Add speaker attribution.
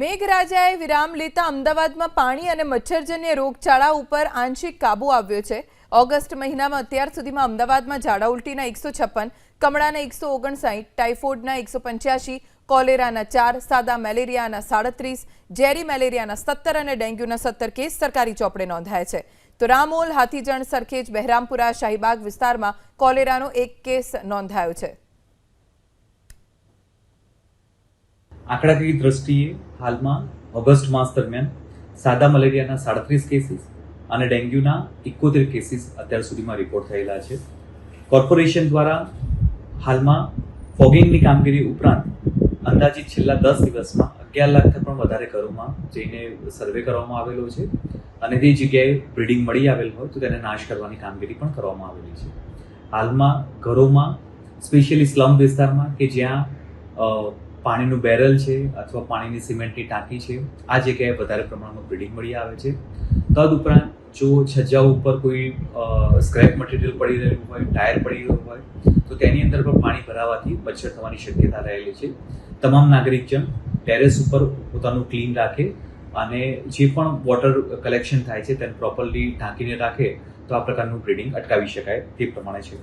Speaker 1: મેઘરાજાએ વિરામ લેતા અમદાવાદમાં પાણી અને મચ્છરજન્ય રોગચાળા ઉપર આંશિક કાબુ આવ્યો છે. ઓગસ્ટ મહિનામાં અત્યાર સુધીમાં અમદાવાદમાં ઝાડા ઉલટીના એકસો છપ્પન, કમળાના એકસો ઓગણસાઠ, ટાઇફોઇડના એકસો પંચ્યાસી, કોલેરાના ચાર, સાદા મેલેરિયાના સાડત્રીસ, ઝેરી મેલેરિયાના સત્તર અને ડેન્ગ્યુના સત્તર કેસ સરકારી ચોપડે નોંધાયા છે. તો રામોલ હાથીજણ સરખેજ બહેરામપુરા શાહીબાગ વિસ્તારમાં કોલેરાનો એક કેસ નોંધાયો છે.
Speaker 2: આંકડાકીય દ્રષ્ટિએ હાલમાં ઓગસ્ટ માસ દરમિયાન સાદા મલેરિયાના સાડત્રીસ કેસીસ અને ડેન્ગ્યુના એકોતેર કેસીસ અત્યાર સુધીમાં રિપોર્ટ થયેલા છે. કોર્પોરેશન દ્વારા હાલમાં ફોગિંગની કામગીરી ઉપરાંત અંદાજિત છેલ્લા દસ દિવસમાં અગિયાર લાખથી પણ વધારે ઘરોમાં જઈને સર્વે કરવામાં આવેલો છે અને તે જગ્યાએ બ્રીડિંગ મળી આવેલ હોય તો તેને નાશ કરવાની કામગીરી પણ કરવામાં આવેલી છે. હાલમાં ઘરોમાં સ્પેશિયલી સ્લમ વિસ્તારમાં કે જ્યાં પાણીનું બેરલ છે અથવા પાણીની સિમેન્ટની ટાંકી છે. આ જગ્યાએ વધારે પ્રમાણમાં બ્રીડિંગ મળી આવે છે. તદ ઉપરાંત જો છજ્જા ઉપર કોઈ સ્ક્રેપ મટીરિયલ પડી રહેલું હોય, ટાયર પડી રહ્યું હોય, તો તેની અંદર પણ પાણી ભરાવાથી મચ્છર થવાની શક્યતા રહેલી છે. તમામ નાગરિકજન ટેરેસ ઉપર પોતાનું ક્લીન રાખે અને જે પણ વોટર કલેક્શન થાય છે તેને પ્રોપરલી ઢાંકીને રાખે તો આ પ્રકારનું બ્રીડિંગ અટકાવી શકાય તે પ્રમાણે છે.